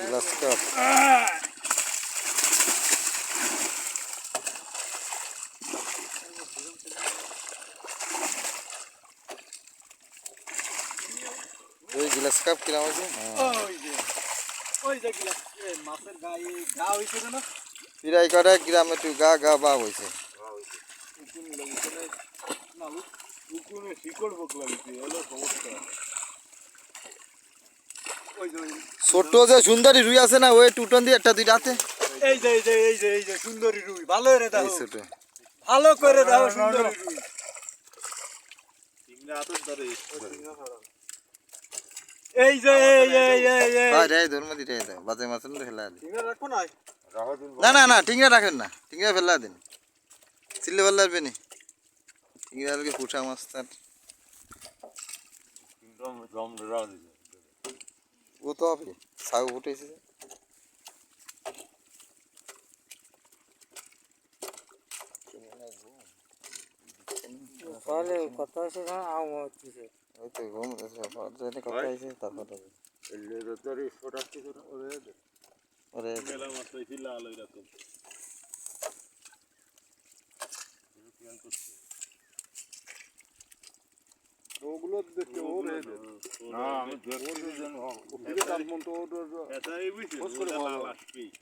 Glass cup ওই glass cup কিরাম আছে। ওই যে ওই যে গিলা এ, মাছের গায়ে গা হইছে না পিরাই করে গ্রামে তুই গা গা বা না উকুনে শিকড় পোক লাগিছে হলো সমস্যা ওই যে ওই- ছোট যে সুন্দরী রুই আছে না ওই টুটন দিয়ে একটা দুইটা হাতে এই যে এই যে এই যে এই যে সুন্দরী রুই ভালো করে এই দাও ছোট। ভালো করে দাও সুন্দরী রুই। এই যে এই এই এই এই ভাই রে ধর্ম দিতে দাও বাজে মাছ না ফেলা দিন। রাখো না না না না টিংরা রাখেন না। টিংরা ফেলা দিন। চিল্লে ফেলা আসবে নি টিংরা লোকে পুষা মাছ তার? ও তো হবে সাউ ফুটেছে যে। তাহলে কথা হচ্ছে না আম হচ্ছে ওই তো ঘুম জেনে কথা হয়েছে তারপর হবে। ওরে ওগুলো দেখতে ও রে না আমি Doğulu dedi oraya dedi. Na, dört yüzden. Bir de tam montu orada. Ya tabii bu. Hoş geldin.